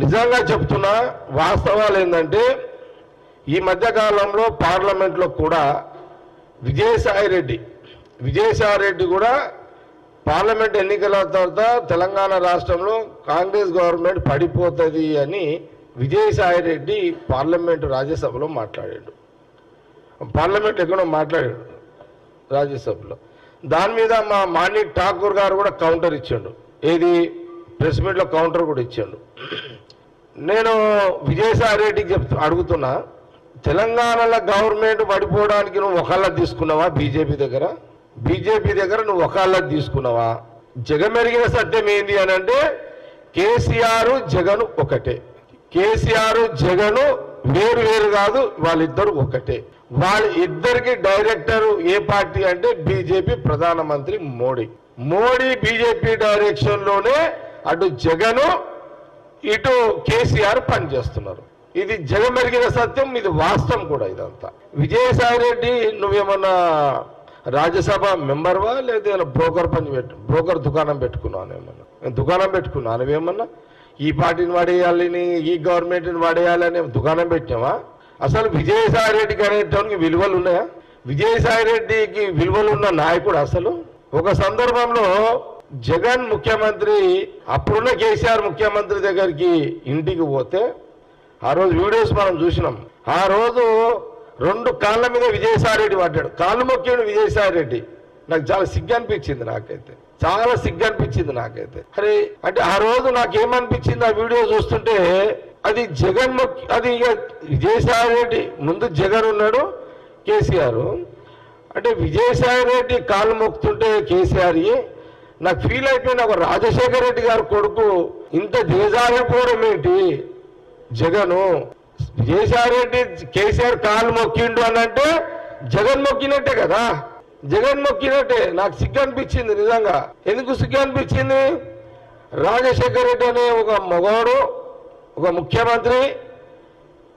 నిజంగా చెప్తున్నా వాస్తవాలు ఏంటంటే ఈ మధ్యకాలంలో పార్లమెంట్లో కూడా విజయసాయి రెడ్డి విజయసాయి రెడ్డి కూడా పార్లమెంట్ ఎన్నికల తర్వాత తెలంగాణ రాష్ట్రంలో కాంగ్రెస్ గవర్నమెంట్ పడిపోతుంది అని విజయసాయి రెడ్డి పార్లమెంటు రాజ్యసభలో మాట్లాడాడు. పార్లమెంట్ ఎక్కడో మాట్లాడాడు రాజ్యసభలో. దాని మీద మా మాణి ఠాకూర్ గారు కూడా కౌంటర్ ఇచ్చాడు. ఏది? ప్రెస్ మీట్లో కౌంటర్ కూడా ఇచ్చాడు. నేను విజయసాయి రెడ్డికి చెప్తూ అడుగుతున్నా తెలంగాణలో గవర్నమెంట్ పడిపోవడానికి నువ్వు ఒకళ్ళ తీసుకున్నావా బీజేపీ దగ్గర? బీజేపీ దగ్గర నువ్వు ఒకళ్ళ తీసుకున్నావా? జగమెరిగిన సత్యం ఏంది అని అంటే కేసీఆర్ జగన్ ఒకటే. కేసీఆర్ జగన్ వేరు వేరు కాదు వాళ్ళిద్దరు ఒకటే. వాళ్ళ ఇద్దరికి డైరెక్టర్ ఏ పార్టీ అంటే బీజేపీ ప్రధానమంత్రి మోడీ. మోడీ బీజేపీ డైరెక్షన్లోనే అటు జగను ఇటు కేసీఆర్ పనిచేస్తున్నారు. ఇది జగమెరిగిన సత్యం ఇది వాస్తవం కూడా ఇదంతా. విజయసాయి రెడ్డి నువ్వేమన్నా రాజ్యసభ మెంబర్వా? లేదా బ్రోకర్ పని పెట్టు బ్రోకర్ దుకాణం పెట్టుకున్నాను ఏమన్నా నేను దుకాణం పెట్టుకున్నాను నువ్వేమన్నా? ఈ పార్టీని వాడేయాలని ఈ గవర్నమెంట్ని వాడేయాలని దుకాణం పెట్టావా అసలు విజయసాయి రెడ్డికి అనేటానికి విలువలు ఉన్నాయా? విజయసాయి రెడ్డికి విలువలు ఉన్న నాయకుడు అసలు? ఒక సందర్భంలో జగన్ ముఖ్యమంత్రి అప్పుడున్న కేసీఆర్ ముఖ్యమంత్రి దగ్గరికి ఇంటికి పోతే ఆ రోజు వీడియోస్ మనం చూసినాం. ఆ రోజు రెండు కాళ్ళ మీద విజయసాయి రెడ్డి పడ్డాడు. కాళ్ళు మొక్కాడు విజయసాయి రెడ్డి నాకు చాలా సిగ్గు అనిపించింది నాకైతే. చాలా సిగ్గు అనిపించింది నాకైతే. అరే అంటే ఆ రోజు నాకేమనిపించింది ఆ వీడియో చూస్తుంటే అది జగన్ అది ఇక విజయసాయి రెడ్డి ముందు జగన్ ఉన్నాడు కేసీఆర్. అంటే విజయసాయి రెడ్డి కాళ్ళు మొక్కుతుంటే కేసీఆర్ నాకు ఫీల్ అయిపోయింది. ఒక రాజశేఖర రెడ్డి గారి కొడుకు ఇంత దిగజారిపోవడం ఏంటి? జగను విజయసాయి రెడ్డి కేసీఆర్ కాలు మొక్కిండు అని అంటే జగన్ మొక్కినట్టే కదా? జగన్ మొక్కినట్టే. నాకు సిగ్గు అనిపించింది నిజంగా. ఎందుకు సిగ్గు అనిపించింది? రాజశేఖర రెడ్డి అనే ఒక మగవాడు ఒక ముఖ్యమంత్రి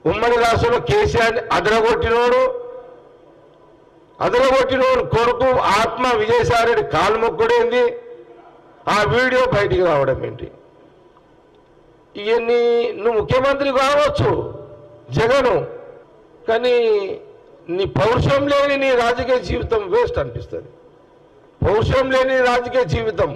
ఉమ్మడి రాష్ట్రంలో కేసీఆర్ని అదరగొట్టినోడు అదరగొట్టినోడు కొడుకు ఆత్మ విజయసాయి రెడ్డి కాలు మొక్కుడేంది? ఆ వీడియో బయటికి రావడం ఏంటి? ఇవన్నీ నువ్వు ముఖ్యమంత్రి కావచ్చు జగను కానీ నీ పౌరుషం లేని నీ రాజకీయ జీవితం వేస్ట్ అనిపిస్తుంది. పౌరుషం లేని రాజకీయ జీవితం